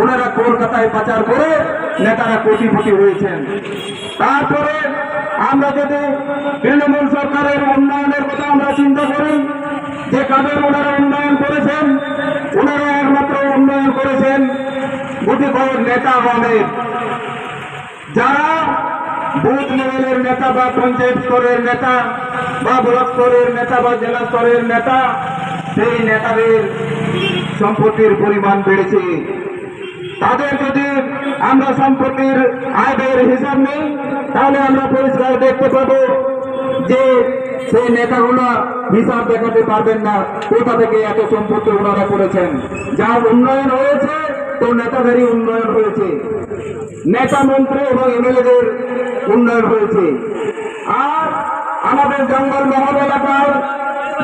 ওনারা কলকাতায় পাচার করে নেতারা কোটিপতি হয়েছেন। তারপরে আমরা যদি তৃণমূল সরকারের উন্নয়নের কথা আমরা চিন্তা করি, যে কাদের ওনারা উন্নয়ন করেছেন, ওনারা একমাত্র উন্নয়ন করেছেন গুটি নেতা বলেন যারা বুথ লেভেলের নেতা বা পঞ্চায়েত স্তরের নেতা বা ব্লক স্তরের নেতা বা জেলা স্তরের নেতা, সেই নেতাদের সম্পত্তির পরিমাণ বেড়েছে। তাদের যদি আমরা সম্পত্তির আয় ব্যয়ের হিসাব নেই, তাহলে আমরা পরিষ্কার দেখতে পাবো যে সেই নেতাগুলো হিসাব দেখাতে পারবেন না, কোথা থেকে এত সম্পত্তি ওনারা করেছেন। যার উন্নয়ন হয়েছে, তো নেতাদেরই উন্নয়ন হয়েছে। নেতা মন্ত্রী এবং এমএলএদের উন্নয়ন হয়েছে। আর আমাদের জঙ্গল মহল এলাকার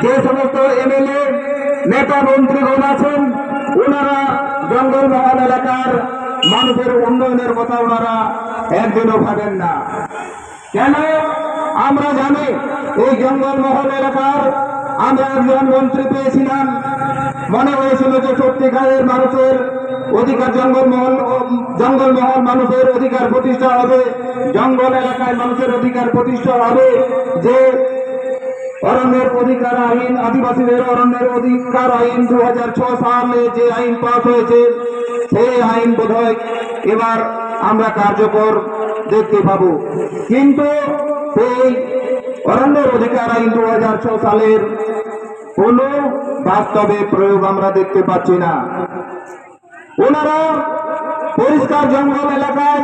যে সমস্ত এমএলএ নেতা মন্ত্রীগণ আছেন, ওনারা জঙ্গলমহল এলাকার মানুষের উন্নয়নের কথা ওনারা একদিনও ভাবেন না। কেন? আমরা জানি এই জঙ্গলমহল এলাকার আমরা একজন মন্ত্রী পেয়েছিলাম। মনে হয়েছিল যে সত্যিকারের মানুষের অধিকার জঙ্গলমহল জঙ্গলমহল মানুষের অধিকার প্রতিষ্ঠা হবে, জঙ্গল এলাকায় মানুষের অধিকার প্রতিষ্ঠা হবে, যে অরণ্যের অধিকার আইন, আদিবাসীদের অরণ্যের অধিকার আইন দু সালে যে আইন পাস হয়েছে, সেই আইন বোধহয় এবার আমরা কার্যকর দেখতে পাবো। কিন্তু সেই অরণ্যের অধিকার আইন দু সালের কোনো বাস্তবে প্রয়োগ আমরা দেখতে পাচ্ছি না। ওনারা পরিষ্কার জঙ্গল এলাকায়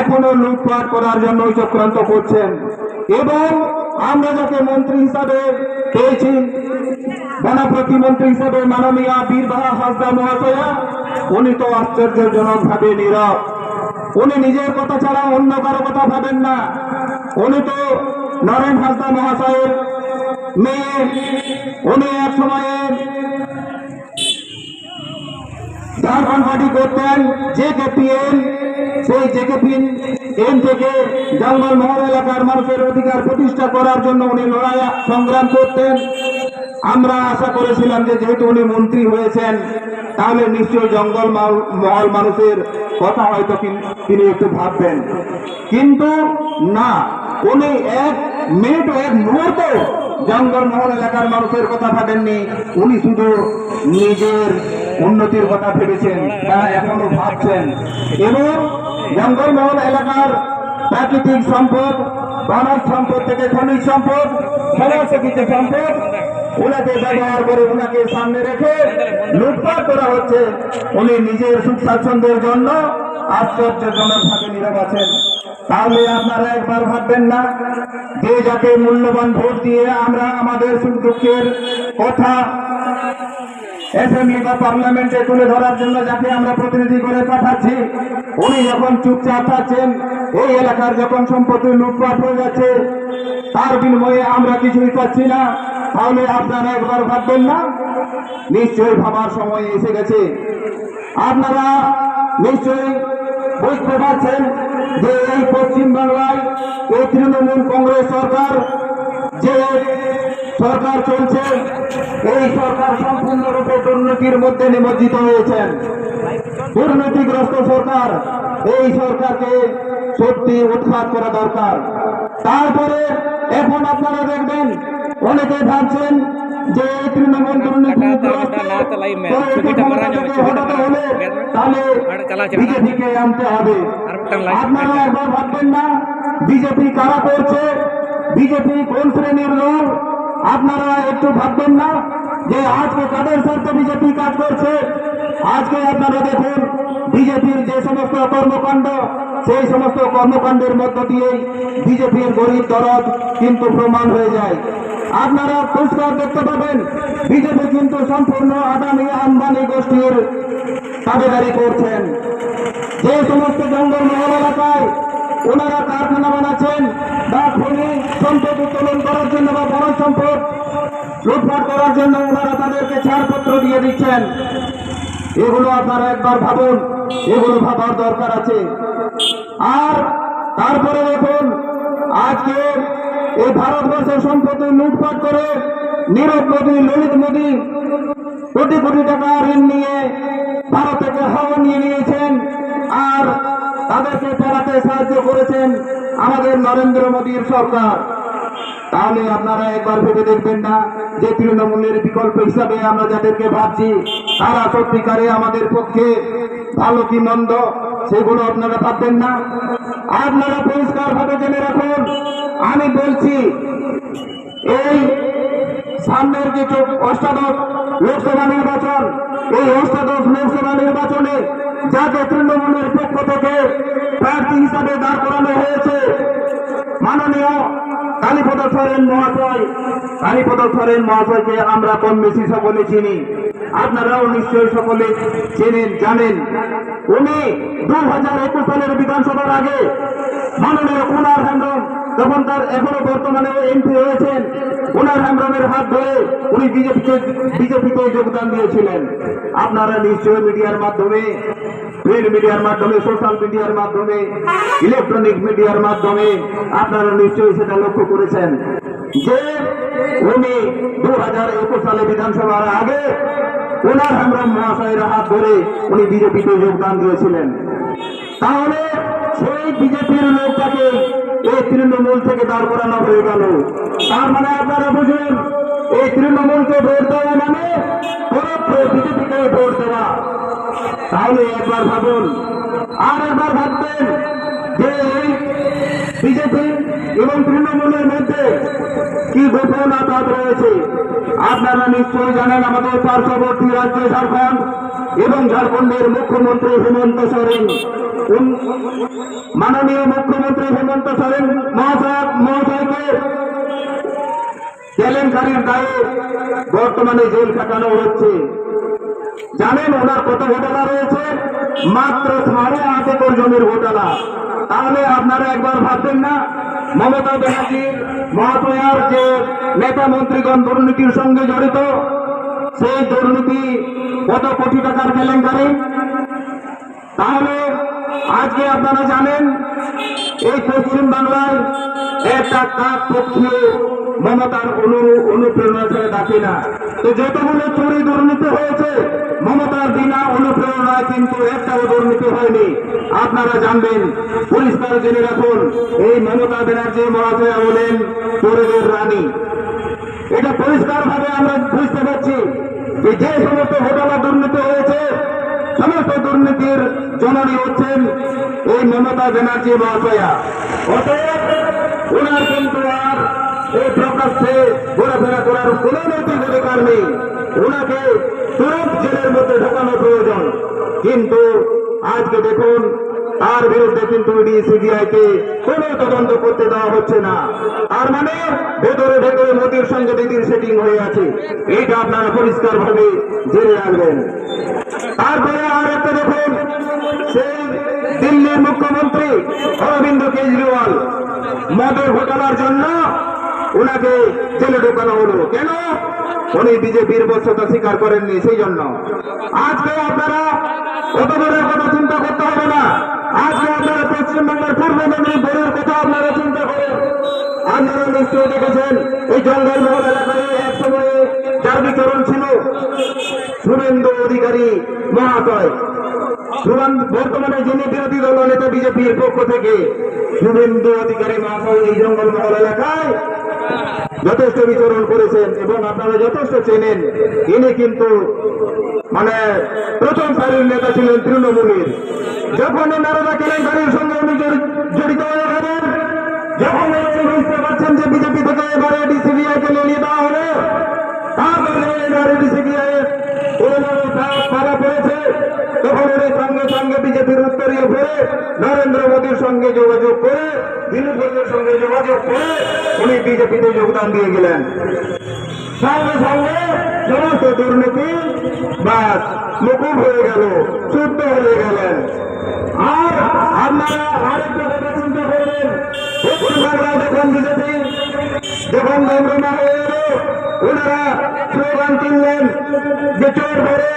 এখনও লুটপাট করার জন্য চক্রান্ত করছেন এবং আমরা যাকে মন্ত্রী হিসাবে পেয়েছি বন প্রতিমন্ত্রী হিসাবে মাননীয় বীরবাহা হাসদা মহাশয়া, উনি তো আশ্চর্যজনক ভাবে নীরব। উনি নিজের কথা ছাড়া অন্য কারও কথা ভাবেন না। উনি তো নরেন হাসদা মহাশয়ের মেয়ে। উনি এক সময়ে ঝাড়খণ্ড পার্টি করতেন জে কেপিএন সেই জে কেপিএন এন থেকে জঙ্গল মহল এলাকার মানুষের অধিকার প্রতিষ্ঠা করার জন্য উনি লড়াই সংগ্রাম করতেন। আমরা আশা করেছিলাম যে যেহেতু উনি মন্ত্রী হয়েছেন, তাহলে নিশ্চয়ই জঙ্গল মহল- মানুষের কথা হয়তো তিনি একটু ভাববেন। কিন্তু না, উনি এক মিনিট, এক মুহূর্ত জঙ্গল মহল এলাকার মানুষের কথা ভাবেননি। উনি শুধু নিজের উন্নতির কথা ভেবেছেন তা এখনও ভাবছেন। এবং জঙ্গলমহল এলাকার প্রাকৃতিক সম্পদ মানব সম্পদ থেকে খনিজ সম্পদ সমস্ত কিছু সম্পদ, ওনাকে ব্যবহার করে ওনাকে সামনে রেখে লুটপাট করা হচ্ছে। উনি নিজের সুখ স্বাচ্ছন্দ্যের জন্য আশ্চর্যজনক ভাবে নীরব আছেন। তাহলে আপনারা একবার ভাববেন না, যে যাকে মূল্যবান ভোট দিয়ে আমরা আমাদের সুখ দুঃখের কথা অ্যাসেম্বলি বা পার্লামেন্টে তুলে ধরার জন্য যাকে আমরা প্রতিনিধি করে পাঠাচ্ছি, উনি যখন চুপচাপ থাকছেন এই এলাকার যখন সম্পত্তি লুটপাট হয়ে যাচ্ছে, তার বিনিময়ে আমরা কিছুই পাচ্ছি না। তাহলে আপনারা একবার ভাববেন না, নিশ্চয়ই ভাবার সময় এসে গেছে। আপনারা নিশ্চয়ই বুঝতে পারছেন যে এই পশ্চিম বাংলায় এই তৃণমূল কংগ্রেস সরকার, যে সরকার চলছে এই সরকার সম্পূর্ণরূপে দুর্নীতির মধ্যে নিমজ্জিত হয়েছেন। দুর্নীতিগ্রস্ত সরকার এই সরকারকে সত্যি উৎখাত করা দরকার। তারপরে এখন আপনারা দেখবেন অনেকে ভাবছেন যে তৃণমূল দুর্নীতিগ্রস্ত তো একে ক্ষমতা থেকে হটাতে হলে তাহলে বিজেপিকে আনতে হবে। আপনারা একবার ভাববেন না বিজেপি কারা করছে? বিজেপি কোন শ্রেণির লোক আপনারা একটু ভাববেন না যে আজকে কাদের স্বার্থে বিজেপি কাজ করছে? আজকে আপনারা দেখুন বিজেপির যে সমস্ত কর্মকাণ্ড, সেই সমস্ত কর্মকাণ্ডের মধ্য দিয়েই বিজেপির গরিব দরদ কিন্তু প্রমাণ হয়ে যায়। আপনারা পরিষ্কার দেখতে পাবেন বিজেপি কিন্তু সম্পূর্ণ আদানি আম্বানি গোষ্ঠীর দাবিদারি করছেন। যে সমস্ত জঙ্গল মহল এলাকায় ওনারা কারখানা বানাচ্ছেন বা খনি সম্পদ উত্তোলন করার জন্য বা বড় সম্পদ লুটপাট করার জন্য ওনারা তাদেরকে ছাড়পত্র দিয়ে দিচ্ছেন। এগুলো আপনারা একবার ভাবুন, এগুলো ভাবার দরকার আছে। আর তারপরে দেখুন, আজকে এই ভারতবর্ষের সম্পত্তি লুটপাট করে নীরব মোদী, ললিত মোদী কোটি কোটি টাকা ঋণ নিয়ে ভারত থেকে হাওয়া নিয়ে তাদেরকে পালাতে সাহায্য করেছেন আমাদের নরেন্দ্র মোদীর সরকার। তাহলে আপনারা একবার ভেবে দেখবেন না যে তৃণমূলের বিকল্প হিসাবে আমরা যাদেরকে ভাবছি, তারা সত্যিকারে আমাদের পক্ষে ভালো কি মন্দ, সেগুলো আপনারা ভাববেন না। আপনারা পরিষ্কার ভাবে জেনে রাখুন, আমি বলছি, এই সামনের যে অষ্টাদশ লোকসভা নির্বাচন, এই অষ্টাদশ লোকসভা নির্বাচনে যাকে তৃণমূলের পক্ষ থেকে প্রার্থী হিসাবে দাঁড় করানো হয়েছে। মাননীয় কালীপদ সরেন মহাশয়, কালীপদ সরেন মহাশয়কে আমরা কম বেশি সকলে চিনি। আপনারাও নিশ্চয়ই সকলে চেনেন, জানেন। উনি দু হাজার একুশ সালের বিধানসভার আগে মাননীয় কুমার হেমব্রম তখন তার এখনও বর্তমানে এমপি হয়েছেন কুমার হেমব্রমের হাত ধরে উনি বিজেপিকে বিজেপিতে যোগদান দিয়েছিলেন। আপনারা নিশ্চয়ই মিডিয়ার মাধ্যমে প্রিন্ট মিডিয়ার মাধ্যমে সোশ্যাল মিডিয়ার মাধ্যমে ইলেকট্রনিক মিডিয়ার মাধ্যমে আপনারা নিশ্চয়ই সেটা লক্ষ্য করেছেন যে উনি দু হাজার একুশ সালে বিধানসভার আগে কুমার হেমব্রম মহাশয়ের হাত ধরে উনি বিজেপিতে যোগদান দিয়েছিলেন। তাহলে সেই বিজেপির লোকটাকে এই তৃণমূল থেকে দাঁড় করানো হয়ে গেল। তার মানে আপনারা বুঝুন, এই তৃণমূলকে ভোট দেওয়া মানে বিজেপিকে ভোট দেওয়া। তাহলে একবার ভাবুন, আর একবার ভাববেন যে এই বিজেপি এবং তৃণমূলের মধ্যে কি গোপন আঘাত রয়েছে। আপনারা নিশ্চয়ই জানেন আমাদের পার্শ্ববর্তী রাজ্য ঝাড়খণ্ড এবং ঝাড়খণ্ডের মুখ্যমন্ত্রী হেমন্ত সোরেন। মাননীয় মুখ্যমন্ত্রী হেমন্ত সোরেন মহাশয়, মহাশয়কে কেলেঙ্কারির দায়ে বর্তমানে জেল কাটানো হচ্ছে। জানেন ওনার কত ঘোটালা রয়েছে? মাত্র সাড়ে আট একর জমির ঘোটালা তাহলে আপনারা একবার ভাববেন না, মমতা ব্যানার্জির মহাতয়ার যে নেতা মন্ত্রীগণ দুর্নীতির সঙ্গে জড়িত, সেই দুর্নীতি কত কোটি টাকার কেলেঙ্কারি? তাহলে আজকে আপনারা জানেন, এই পশ্চিম বাংলায় একটা কাক পক্ষীয় মমতার অনু, অনুপ্রেরণা ছেড়ে ডাকে না। তো যতগুলো চুরি দুর্নীতি হয়েছে, মমতার বিনা অনুপ্রেরণায় কিন্তু একটাও দুর্নীতি হয়নি। আপনারা জানবেন পরিষ্কার জেনে রাখুন, এই মমতা ব্যানার্জি মহাশয়া হলেন চোরেদের রানী। এটা পরিষ্কার ভাবে আমরা বুঝতে পারছি যে যে সমস্ত ঘটনা দুর্নীতি হয়েছে সমস্ত দুর্নীতির জননী হচ্ছেন এই মমতা ব্যানার্জি মহাশয়া। অতএব ওনার কিন্তু আর এই প্রকাশ্যে ঘোরাফেরা করার কোন নৈতিক অধিকার নেই। ওনাকে তুরন্ত জেলের মধ্যে ঢোকানো প্রয়োজন। কিন্তু আজকে দেখুন তার বিরুদ্ধে কিন্তু ইডি সিবিআই কে কোন তদন্ত করতে দেওয়া হচ্ছে না। তার মানে ভেতরে ভেতরে মোদীর সঙ্গে দিদির সেটিং হয়ে আছে। এইটা আপনারা পরিষ্কার ভাবে জেনে রাখবেন। তারপরে আর একটা দেখুন, সেই দিল্লির মুখ্যমন্ত্রী অরবিন্দ কেজরিওয়াল। মদের ঘোটালার জন্য ওনাকে জেলে ঢোকানো হলো। কেন? উনি বিজেপির বস্যতা স্বীকার করেননি সেই জন্য আজকে আপনারা কত বড়ের কথা চিন্তা করতে হবে না। পূর্ব কথা আপনারা চিন্তা করেন আপনারা দেখেছেন, এই এলাকায় এক সময়ে যার ছিল অধিকারী মহাশয়। বর্তমানে যিনি বিরোধী দল নেতা বিজেপির পক্ষ থেকে শুভেন্দু অধিকারী মহাশয় এই জঙ্গলমহল এলাকায় যথেষ্ট বিচরণ করেছেন এবং আপনারা যথেষ্ট চেনেন, ইনি কিন্তু মানে প্রথম সারির নেতা ছিলেন তৃণমূলের। যখন নারদা কেলেঙ্কারির সঙ্গে উনি জড়িত যখন বুঝতে পারছেন যে বিজেপি থেকে এবারে ডিসিবিআই কে নিয়ে দেওয়া হলো পড়েছে। নরেন্দ্র মোদীর সঙ্গে করে সঙ্গে যোগাযোগ করে উনি বিজেপিতে যোগদান দিয়ে গেলেন। সঙ্গে সঙ্গে সমস্ত দুর্নীতি বা মুকুব হয়ে গেল, শুদ্ধ হয়ে গেলেন। আর আপনারা আরেকটা যখন বিজেপি যখন হয়ে এলো ওনারা স্লোগান তুললেন যে চোর ভরো,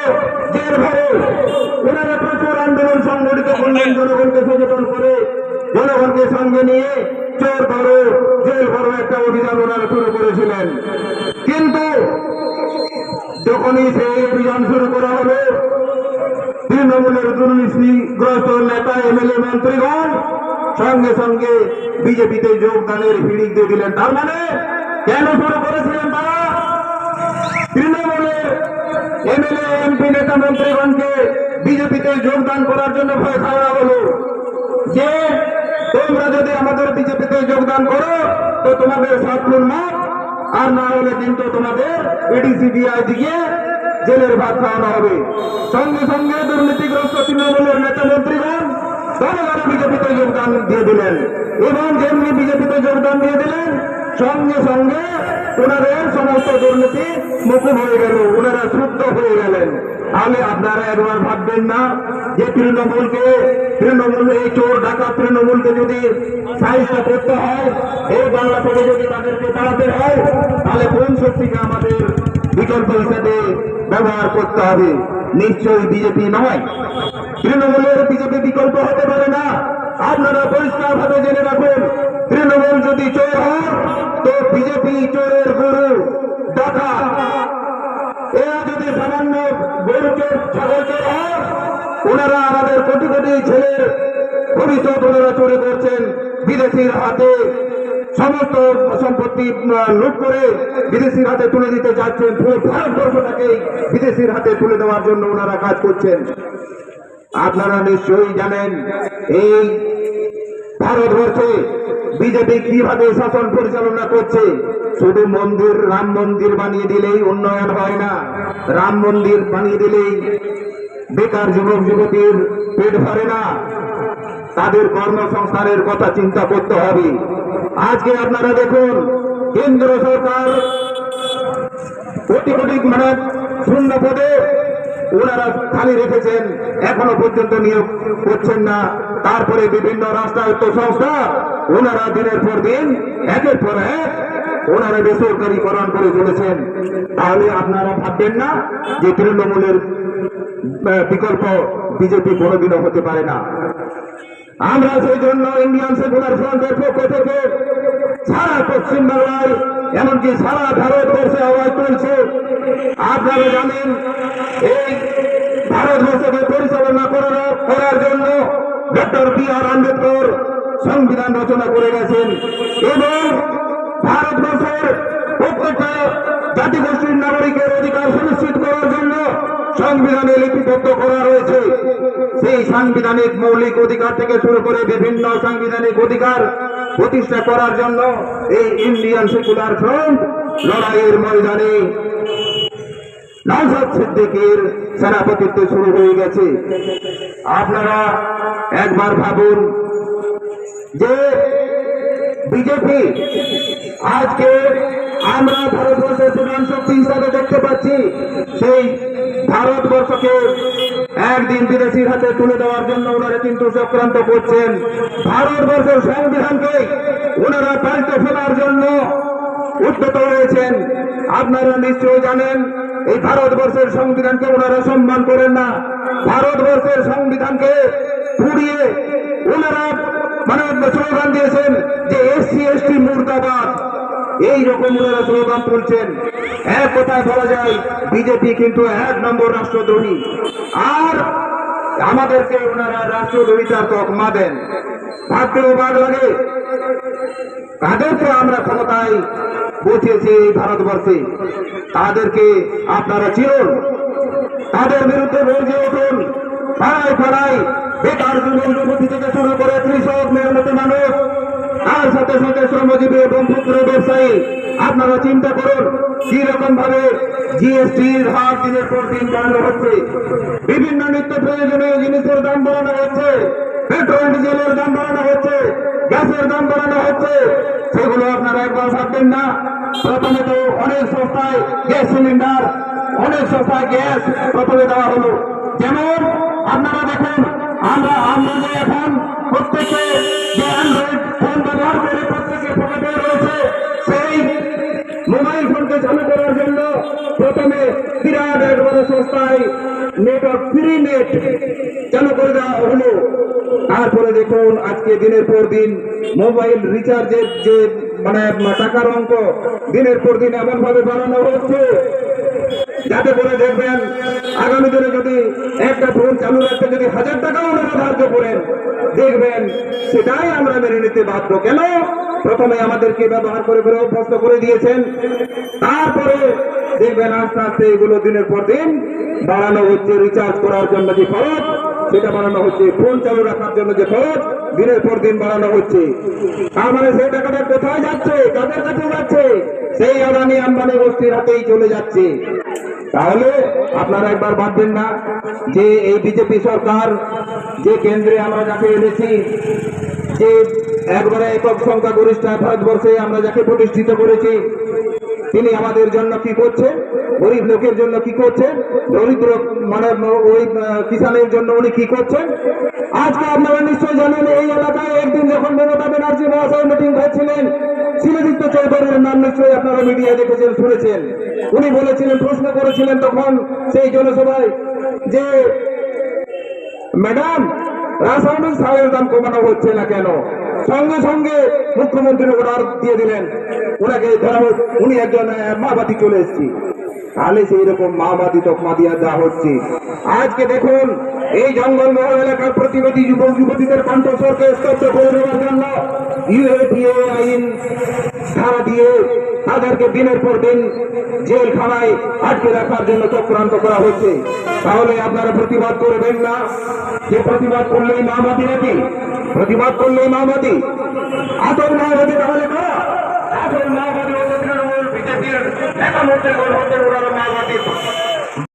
জেল ভরো। ওনারা প্রচুর আন্দোলন সংগঠিত করলেন, জনগণকে সচেতন করে, জনগণকে সঙ্গে নিয়ে চোর ভরো, জেল ভরো একটা অভিযান ওনারা শুরু করেছিলেন। কিন্তু যখনই সেই অভিযান শুরু করা তিন তৃণমূলের দুর্নীতিগ্রস্ত নেতা, এমএলএ, মন্ত্রীগণ সঙ্গে সঙ্গে বিজেপিতে যোগদানের হিড়িক দিয়ে দিলেন। তার মানে কেন শুরু করেছিলেন তারা? তৃণমূলের এমএলএ, এমপি, নেতা, মন্ত্রীগণকে বিজেপিতে যোগদান করার জন্য ভয় খাওয়া হলো যে, তোমরা যদি আমাদের বিজেপিতে যোগদান করো, তো তোমাদের সাতগুণ মাপ আর না হলে কিন্তু তোমাদের এডিসিবিআই দিয়ে জেলের ভাত খাওয়ানো হবে। সঙ্গে সঙ্গে দুর্নীতিগ্রস্ত তৃণমূলের নেতা মন্ত্রীগণ দলগারে বিজেপিতে যোগদান দিয়ে দিলেন। এবং যেমনি বিজেপিতে যোগদান দিয়ে দিলেন, সঙ্গে সঙ্গে ওনাদের সমস্ত দুর্নীতি মুকুব হয়ে গেল, ওনারা শুদ্ধ হয়ে গেলেন। তাহলে আপনারা একবার ভাববেন না যে তৃণমূলকে, তৃণমূল এই চোর ডাকা তৃণমূলকে যদি সাহিত্য করতে হয়, এই বাংলা থেকে যদি তাদেরকে তাড়াতে হয়, তাহলে কোন শক্তিকে আমাদের বিকল্প হিসেবে ব্যবহার করতে হবে? নিশ্চয়ই বিজেপি নয়। তৃণমূলের বিজেপি বিকল্প হতে পারে না। আপনারা পরিষ্কার ভাবে জেনে রাখুন, তৃণমূল যদি চোর হয়, তো বিজেপি চোরের গুরু ডাকা। এরা যদি সামান্য গরু চোর ছাগল চোর হয়, ওনারা আমাদের কোটি কোটি ছেলের ভবিষ্যৎ ওনারা চুরি করছেন বিদেশির হাতে। সমস্ত সম্পত্তি লুট করে বিদেশির হাতে তুলে দিতে যাচ্ছেন। পুরো ভারতবর্ষটাকে বিদেশির হাতে তুলে দেওয়ার জন্য ওনারা কাজ করছেন। আপনারা নিশ্চয়ই জানেন, এই ভারতবর্ষে বিজেপি কীভাবে শাসন পরিচালনা করছে? শুধু মন্দির, রাম মন্দির বানিয়ে দিলেই উন্নয়ন হয় না। রাম মন্দির বানিয়ে দিলেই বেকার যুবক, যুবতীর পেট ভরে না। তাদের কর্মসংস্থানের কথা চিন্তা করতে হবে। আজকে আপনারা দেখুন, কেন্দ্র সরকার কোটি কোটি মানে শূন্য পদে ওনারা খালি রেখেছেন, এখনও পর্যন্ত নিয়োগ করছেন না। তারপরে বিভিন্ন রাষ্ট্রায়ত্ত সংস্থা, ওনারা দিনের পর দিন, একের পর এক, ওনারা বেসরকারীকরণ করে চলেছেন তাহলে আপনারা ভাববেন না যে তৃণমূলের বিকল্প বিজেপি কোনোদিনও হতে পারে না। আমরা সেই জন্য ইন্ডিয়ান সেকুলার ফ্রন্টের পক্ষ থেকে সারা পশ্চিমবাংলায় এমনকি সারা ভারতবর্ষে আওয়াজ তুলছে। আপনারা জানেন, এই ভারতবর্ষকে পরিচালনা করার জন্য ডক্টর বি আর আম্বেদকর সংবিধান রচনা করে গেছেন। এবং ভারতবর্ষের প্রত্যেকটা জাতিগোষ্ঠীর নাগরিকের অধিকার সুনিশ্চিত করার জন্য সংবিধানে লিপিবদ্ধ করা রয়েছে। সেই সাংবিধানিক মৌলিক অধিকার থেকে শুরু করে বিভিন্ন সাংবিধানিক অধিকার প্রতিষ্ঠা করার জন্য এই ইন্ডিয়ান সেকুলার ফ্রন্ট লড়াইয়ের ময়দানে নওশাদ সিদ্দিকের সেনাপতিত্ব শুরু হয়ে গেছে। আপনারা একবার ভাবুন যে বিজেপি আজকে আমরা ভারতবর্ষের প্রধান শক্তি হিসাবে দেখতে পাচ্ছি, সেই ভারতবর্ষকে একদিন বিদেশির হাতে তুলে দেওয়ার জন্য ওনারা কিন্তু চক্রান্ত করছেন। ভারতবর্ষের সংবিধানকে ওনারা পাল্টে ফেলার জন্য উদ্যত হয়েছেন। আপনারা নিশ্চয়ই জানেন, এই ভারতবর্ষের সংবিধানকে ওনারা সম্মান করেন না। ভারতবর্ষের সংবিধানকে পুড়িয়ে ওনারা মানে স্লোগান দিয়েছেন যে এসসি, এসটি মুর্দাবাদ। এই রকম স্লোগান তুলছেন। এক কথায় বলা যায়, বিজেপি কিন্তু এক নম্বর রাষ্ট্রদ্রোহী। আর আমাদেরকে ওনারা রাষ্ট্রদ্রোহিতার তকমা দেন। ভাবতেও বাদ লাগে। তাদেরকে আমরা ক্ষমতায় বসিয়েছি এই ভারতবর্ষে। তাদেরকে আপনারা চিরুন তাদের বিরুদ্ধে বলছে উঠুন। পাড়ায় পাড়ায় বেকার যুবক যুবতী থেকে শুরু করে কৃষক, মেহনতি মানুষ তার সাথে সাথে শ্রমজীবী এবং ক্ষুদ্র ব্যবসায়ী, আপনারা চিন্তা করুন কি রকম ভাবে জিএসটির হার দিনের পর দিন বাড়ানো হচ্ছে। বিভিন্ন নিত্য প্রয়োজনীয় জিনিসের দাম বাড়ানো হচ্ছে। পেট্রোল, ডিজেলের দাম বাড়ানো হচ্ছে। গ্যাসের দাম বাড়ানো হচ্ছে। সেগুলো আপনারা একবার ভাববেন না। প্রথমে তো অনেক সস্তায় গ্যাস সিলিন্ডার, অনেক সস্তায় গ্যাস প্রথমে দেওয়া হলো। যেমন আপনারা দেখুন আমরা আমরা এখন প্রত্যেকে যে অ্যান্ড্রয়েড ফোন ব্যবহার করে প্রত্যেকে পকেটে রয়েছে, সেই মোবাইল ফোনকে চালু করার জন্য প্রথমে বিরাট একবারে সস্তায় নেটওয়ার্ক ফ্রি নেট চালু করে দেওয়া হলো। তারপরে দেখুন, আজকে দিনের পর দিন মোবাইল রিচার্জের যে মানে টাকার অঙ্ক, দিনের পর দিন এমন ভাবে বাড়ানো হচ্ছে। যাতে করে দেখবেন, আগামী দিনে যদি একটা ফোন চালু রাখতে যদি হাজার টাকাও ওনারা ধার্য করেন, দেখবেন সেটাই আমরা মেনে নিতে বাধ্য। কেন? প্রথমে আমাদেরকে ব্যবহার করে করে অভ্যস্ত করে দিয়েছেন। তারপরে দেখবেন আস্তে আস্তে এগুলো দিনের পর দিন বাড়ানো হচ্ছে রিচার্জ করার জন্য যে খরচ, সেটা বাড়ানো হচ্ছে। ফোন চালু রাখার জন্য যে খরচ, দিনের পর দিন বাড়ানো হচ্ছে। তার মানে সেই টাকাটা কোথায় যাচ্ছে? কাদের কাছে যাচ্ছে? সেই আদানি আম্বানি গোষ্ঠীর হাতেই চলে যাচ্ছে। তাহলে আপনারা একবার ভাববেন না যে এই বিজেপি সরকার, যে কেন্দ্রে আমরা যাকে এনেছি, যে একবারে একক সংখ্যা গরিষ্ঠ ভারতবর্ষে আমরা যাকে প্রতিষ্ঠিত করেছি, তিনি আমাদের জন্য কি করছেন গরিব লোকের জন্য কি করছেন দরিদ্র মানে ওই কিষানের জন্য উনি কি করছেন? আজকে আপনারা নিশ্চয় জানেন এই এলাকায় একদিন যখন মমতা ব্যানার্জি মহাশয় মিটিং হচ্ছিলেন শিলদিত্য চৌধুরীর নাম নিশ্চয়ই আপনারা মিডিয়ায় দেখেছেন শুনেছেন। উনি বলেছিলেন প্রশ্ন করেছিলেন তখন সেই জনসভায় যে ম্যাডাম রাসায়নিক সারের দাম কমানো হচ্ছে না কেন? সঙ্গে সঙ্গে মুখ্যমন্ত্রী অর্ডার দিয়ে দিলেন। ওনাকে ধরা উনি একজন আহ, মাওবাদী চলে এসেছি। তাহলে সেই রকম মাওবাদী তকমা দিয়া দেওয়া হচ্ছে। আজকে দেখুন, এই জঙ্গলমহল এলাকার প্রতিবাদী যুবক যুবতীদের কণ্ঠস্বরকে স্তব্ধ করে দেওয়ার জন্য ইউএপিএ আইন ধারা দিয়ে তাদেরকে দিনের পর দিন জেলখানায় আটকে রাখার জন্য চক্রান্ত করা হচ্ছে। তাহলে আপনারা প্রতিবাদ করবেন না? যে প্রতিবাদ করলেই মামাদি নাকি? প্রতিবাদ করলেই মামাদি আসল মাওবাদী তাহলে কারা? আসল মাওবাদী বিজেপির হচ্ছে ওনারা মাওবাদী